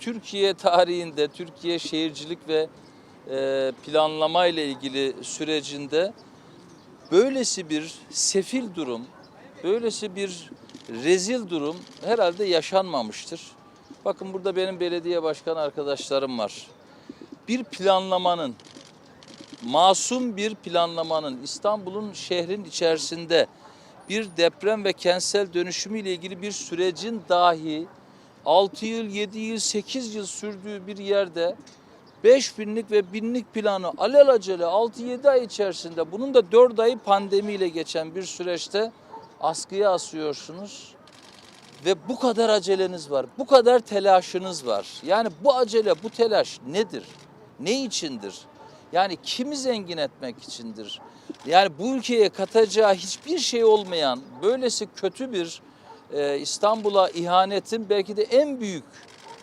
Türkiye tarihinde, Türkiye şehircilik ve e, planlama ile ilgili sürecinde böylesi bir sefil durum, böylesi bir rezil durum herhalde yaşanmamıştır. Bakın burada benim belediye başkan arkadaşlarım var. Bir planlamanın, masum bir planlamanın İstanbul'un şehrin içerisinde bir deprem ve kentsel dönüşümü ile ilgili bir sürecin dahi 6 yıl, 7 yıl, 8 yıl sürdüğü bir yerde 5 binlik ve binlik planı alelacele 6-7 ay içerisinde bunun da 4 ayı pandemiyle geçen bir süreçte askıya asıyorsunuz. Ve bu kadar aceleniz var, bu kadar telaşınız var. Yani bu acele, bu telaş nedir? Ne içindir? Yani kimi zengin etmek içindir? Yani bu ülkeye katacağı hiçbir şey olmayan böylesi kötü bir e, İstanbul'a ihanetin belki de en büyük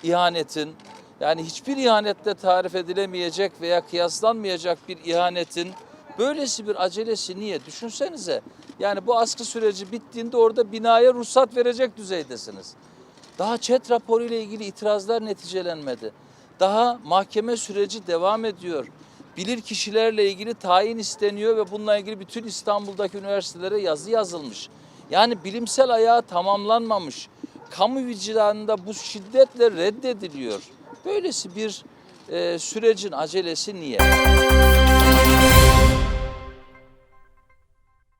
ihanetin yani hiçbir ihanetle tarif edilemeyecek veya kıyaslanmayacak bir ihanetin böylesi bir acelesi niye? Düşünsenize. Yani bu askı süreci bittiğinde orada binaya ruhsat verecek düzeydesiniz. Daha çet raporu ile ilgili itirazlar neticelenmedi. Daha mahkeme süreci devam ediyor. Bilir kişilerle ilgili tayin isteniyor ve bununla ilgili bütün İstanbul'daki üniversitelere yazı yazılmış. Yani bilimsel ayağı tamamlanmamış. Kamu vicdanında bu şiddetle reddediliyor. Böylesi bir e, sürecin acelesi niye?